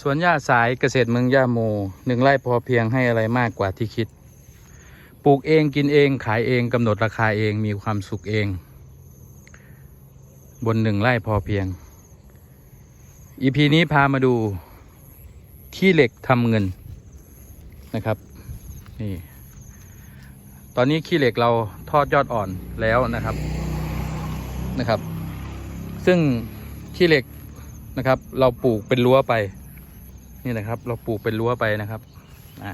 สวนหญ้าสายเกษตรเมืองย่าโมหนึ่งไร่พอเพียงให้อะไรมากกว่าที่คิด ปลูกเองกินเองขายเองกำหนดราคาเองมีความสุขเอง บนหนึ่งไร่พอเพียง อีพีนี้พามาดูขี้เหล็กทำเงินนะครับนี่ตอนนี้ขี้เหล็กเราทอดยอดอ่อนแล้วนะครับนะครับ ซึ่งขี้เหล็กนะครับ เราปลูกเป็นรั้วไป นี่นะครับ เราปลูกเป็นรั้วไปนะครับ อ่า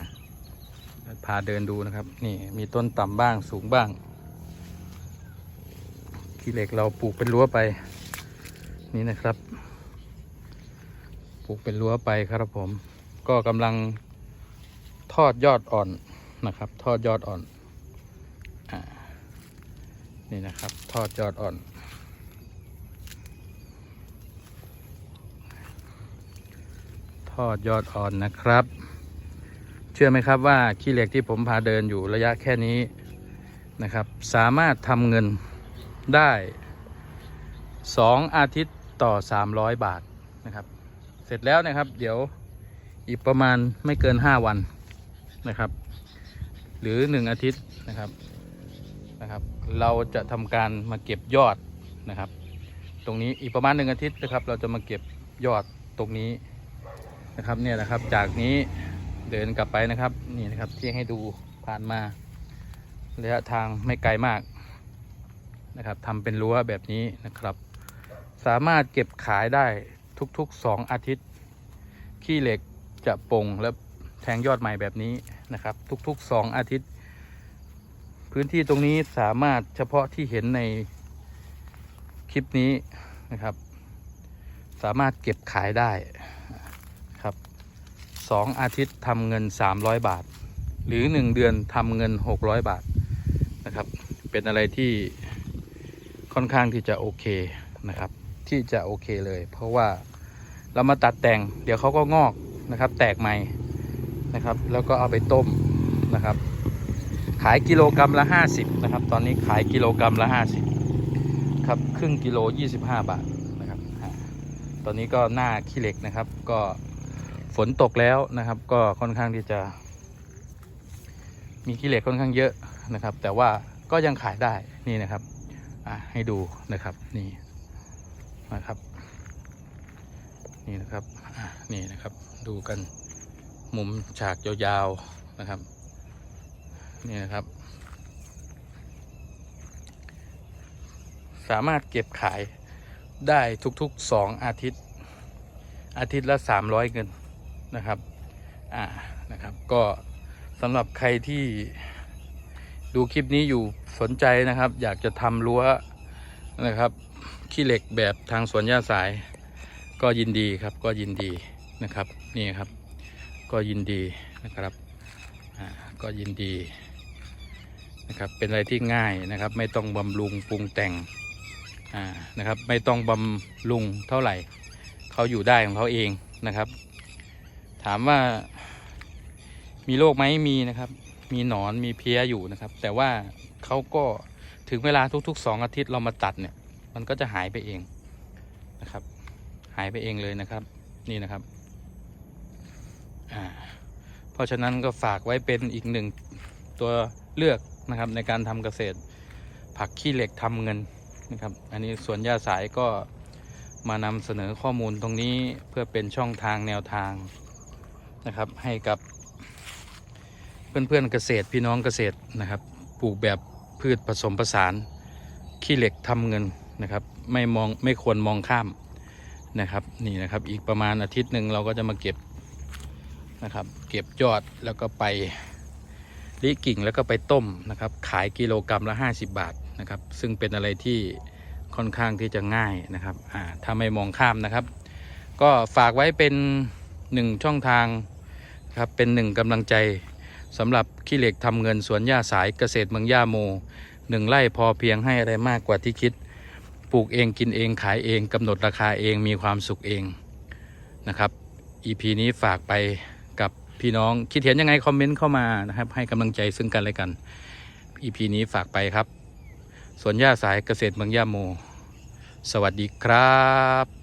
พาเดินดูนะครับ นี่มีต้นต่ำบ้างสูงบ้างขี้เหล็กเราปลูกเป็นรั้วไป นี่นะครับ ปลูกเป็นรั้วไปครับผม ก็กำลังทอดยอดอ่อนนะครับ ทอดยอดอ่อนอนี่นะครับ ทอดยอดอ่อน ทอดยอดอ่อนนะครับ เชื่อไหมครับว่าขี้เหล็กที่ผมพาเดินอยู่ระยะแค่นี้นะครับ สามารถทำเงินได้ 2 อาทิตย์ต่อ 300 บาทนะครับ เสร็จแล้วนะครับ เดี๋ยวอีกประมาณไม่เกิน 5 วันนะครับ หรือ 1 อาทิตย์นะครับนะครับ เราจะทำการมาเก็บยอดนะครับ ตรงนี้อีกประมาณ 1 อาทิตย์นะครับ เราจะมาเก็บยอดตรงนี้ นะครับเนี่ยนะครับจากนี้เดินกลับไปนะครับนี่นะครับที่ให้ดูผ่านมาระยะทางไม่ไกลมากนะครับทำเป็นรั้วแบบนี้นะครับ สามารถเก็บขายได้ทุกๆ 2 อาทิตย์ ขี้เหล็กจะปงและแทงยอดใหม่แบบนี้นะครับ ทุกๆ 2 อาทิตย์ พื้นที่ตรงนี้สามารถเฉพาะที่เห็นในคลิปนี้นะครับ สามารถเก็บขายได้ 2 อาทิตย์ทำเงิน 300 บาท หรือ 1 เดือนทำเงิน 600 บาทนะครับ เป็นอะไรที่ค่อนข้างที่จะโอเคนะครับ ที่จะโอเคเลย เพราะว่าเรามาตัดแต่ง เดี๋ยวเขาก็งอกนะครับ แตกใหม่นะครับ แล้วก็เอาไปต้มนะครับ ขายกิโลกรรัมละ 50 นะครับ ตอนนี้ขายกิโลกรรัมละ 50 ครับ ครึ่งกิโล 25 บาทนะครับ ตอนนี้ก็หน้าขี้เหล็กนะครับ ก็ ฝนตกแล้วนะครับ ก็ค่อนข้างที่จะ มีขี้เหล็กค่อนข้างเยอะนะครับ แต่ว่าก็ยังขายได้นี่นะครับให้ดูนะครับนี่นะครับ นี่นะครับนี่นะครับดูกันมุมฉากยาวๆนะครับ นี่นะครับ สามารถเก็บขายได้ทุกๆสองอาทิตย์ อาทิตย์ละ 300 เงิน นะครับอ่านะครับก็สำหรับใครที่ดูคลิปนี้อยู่สนใจนะครับ อยากจะทำรั้วนะครับขี้เหล็กแบบทางสวนหญ้าสาย ก็ยินดีครับก็ยินดีนะครับนี่ครับ ก็ยินดีนะครับอ่าก็ยินดีนะครับเป็นอะไรที่ง่ายนะครับ ไม่ต้องบำรุงปรุงแต่งอ่านะครับ ไม่ต้องบำรุงเท่าไหร่เขาอยู่ได้ของเขาเองนะครับ ถามว่ามีโรคไหมมีนะครับ มีหนอนมีเพี้ยอยู่นะครับ แต่ว่าเขาก็ถึงเวลาทุกๆสองอาทิตย์เรามาตัดเนี่ย มันก็จะหายไปเองนะครับ หายไปเองเลยนะครับ นี่นะครับอ่าเพราะฉะนั้นก็ฝากไว้เป็นอีกหนึ่งตัวเลือกนะครับ ในการทำเกษตร ผักขี้เหล็กทำเงินนะครับ อันนี้สวนหญ้าสายก็มานำเสนอข้อมูลตรงนี้เพื่อเป็นช่องทางแนวทาง นะครับ ให้กับเพื่อนๆเกษตรพี่น้องเกษตรนะครับ ปลูกแบบพืชผสมผสานขี้เหล็กทำเงินนะครับ ไม่มองไม่ควรมองข้ามนะครับนี่นะครับอีกประมาณอาทิตย์หนึ่งเราก็จะมาเก็บนะครับ เก็บยอดแล้วก็ไปลิกิ่งแล้วก็ไปต้มนะครับ ขายกิโลกรรัมละ 50 บาทนะครับ ซึ่งเป็นอะไรที่ค่อนข้างที่จะง่ายนะครับอ่าถ้าไม่มองข้ามนะครับ ก็ฝากไว้เป็นหนึ่งช่องทาง ครับเป็นหนึ่งกำลังใจสำหรับขี้เหล็กทำเงินสวนหญ้าสายเกษตรเมืองย่าโมหนึ่งไร่พอเพียงให้อะไรมากกว่าที่คิด ปลูกเองกินเองขายเองกำหนดราคาเองมีความสุขเองนะครับ EP นี้ฝากไปกับพี่น้องคิดเห็นยังไงคอมเมนต์เข้ามานะครับ ให้กำลังใจซึ่งกันและกัน EP นี้ฝากไปครับสวนหญ้าสายเกษตรเมืองย่าโม สวัสดีครับ